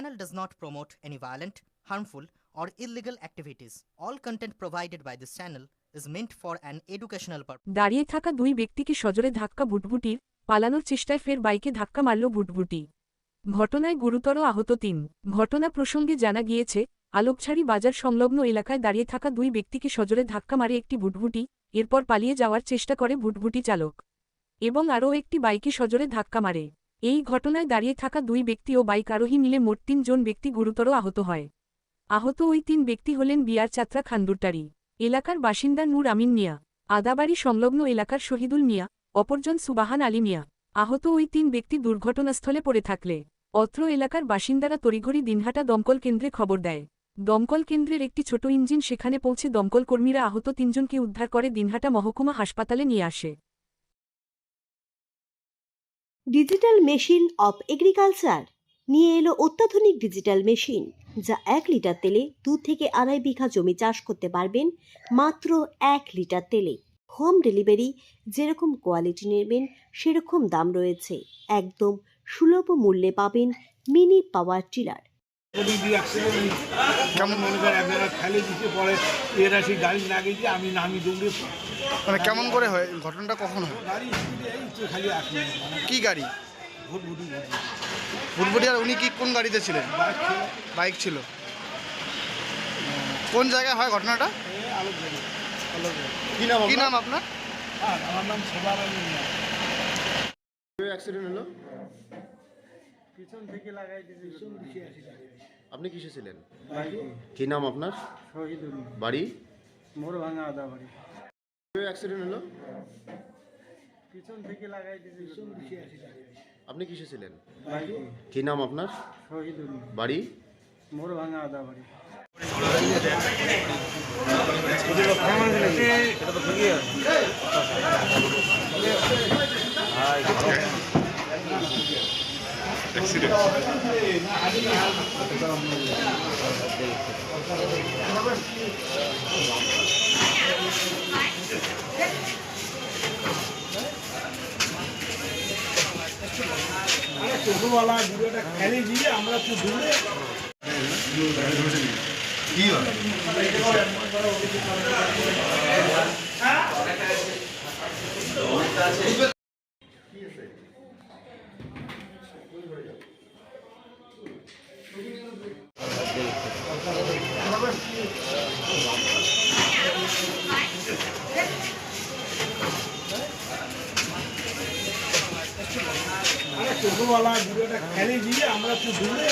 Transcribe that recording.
channel does not promote any violent, harmful, or illegal activities. All content provided by this channel is meant for an educational purpose. দাঁড়িয়ে থাকা দুই ব্যক্তিকে সজোরে ধাক্কা বুটবুটির পালানোর চেষ্টায় ফের বাইকে ধাক্কা মারল বুটবুটি ঘটনায় গুরুতর আহত তিন ঘটনা প্রসঙ্গে জানা গিয়েছে আলোকছাড়ি বাজার সংলগ্ন এলাকায় দাঁড়িয়ে থাকা দুই ব্যক্তিকে সজোরে ধাক্কা মারে একটি বুটবুটি এরপর পালিয়ে যাওয়ার চেষ্টা করে বুটবুটি চালক এবং আরও একটি বাইকে সজোরে ধাক্কা মারে এই ঘটনায় দাঁড়িয়ে থাকা দুই ব্যক্তি ও বাইক আরোহী মিলে মোট তিনজন ব্যক্তি গুরুতর আহত হয়। আহত ওই তিন ব্যক্তি হলেন বিয়ার চাত্রা খান্দুরটারি। এলাকার বাসিন্দা নূর আমিন মিয়া। আদাবাড়ি সংলগ্ন এলাকার শহীদুল মিয়া, অপরজন সুবাহান আলী মিয়া। আহত ওই তিন ব্যক্তি দুর্ঘটনাস্থলে পড়ে থাকলে। অত্র এলাকার বাসিন্দারা তড়িঘড়ি দিনহাটা দমকল কেন্দ্রে খবর দেয়। দমকল কেন্দ্রের একটি ছোট ইঞ্জিন সেখানে পৌঁছে দমকল কর্মীরা আহত তিনজনকে উদ্ধার করে দিনহাটা মহকুমা হাসপাতালে নিয়ে আসে। ডিজিটাল মেশিন অফ এগ্রিকালচার নিয়ে এলো অত্যাধুনিক ডিজিটাল মেশিন যা এক লিটার তেলে দু থেকে আড়াই বিঘা জমি চাষ করতে পারবেন মাত্র এক লিটার তেলে। হোম ডেলিভারি যেরকম কোয়ালিটি নেবেন, সেরকম দাম রয়েছে। একদম সুলভ মূল্যে পাবেন মিনি পাওয়ার টিলার কেমন মনে করেন আপনারা ফেলে দিতে পরে এরা সেই গাড়ি না গিয়ে আমি নামি দৌড়ে মানে কেমন করে হয়? ঘটনাটা কখন হয়? গাড়ি স্পিডে এই তো খালি আসলে কি গাড়ি? ভোট ভুটি ভুটি আর উনি কি কোন গাড়িতে ছিলেন? বাইক ছিল। কোন জায়গায় হয় ঘটনাটা? কি নাম কি নাম আপনার? আমার নাম সোবার অ্যাক্সিডেন্ট হলো? পিছন থেকে লাগাই দিয়েছে পিছন দিকে আসি আপনি কিসে ছিলেন? কি নাম আপনার? শহীদুল বাড়ি? মোর ভাঙা আদা বাড়ি। অ্যাক্সিডেন্ট হলো? পিছন থেকে লাগাই দিয়েছে পিছন দিকে আসি আপনি কিসে ছিলেন? কি নাম আপনার? শহীদুল বাড়ি? মোর ভাঙা আদা বাড়ি। ছোটবেলা ভিডিওটা খেলে দিয়ে আমরা তো দূরে ছোটবেলা ভিডিওটা খেলে দিয়ে আমরা একটু দূরে।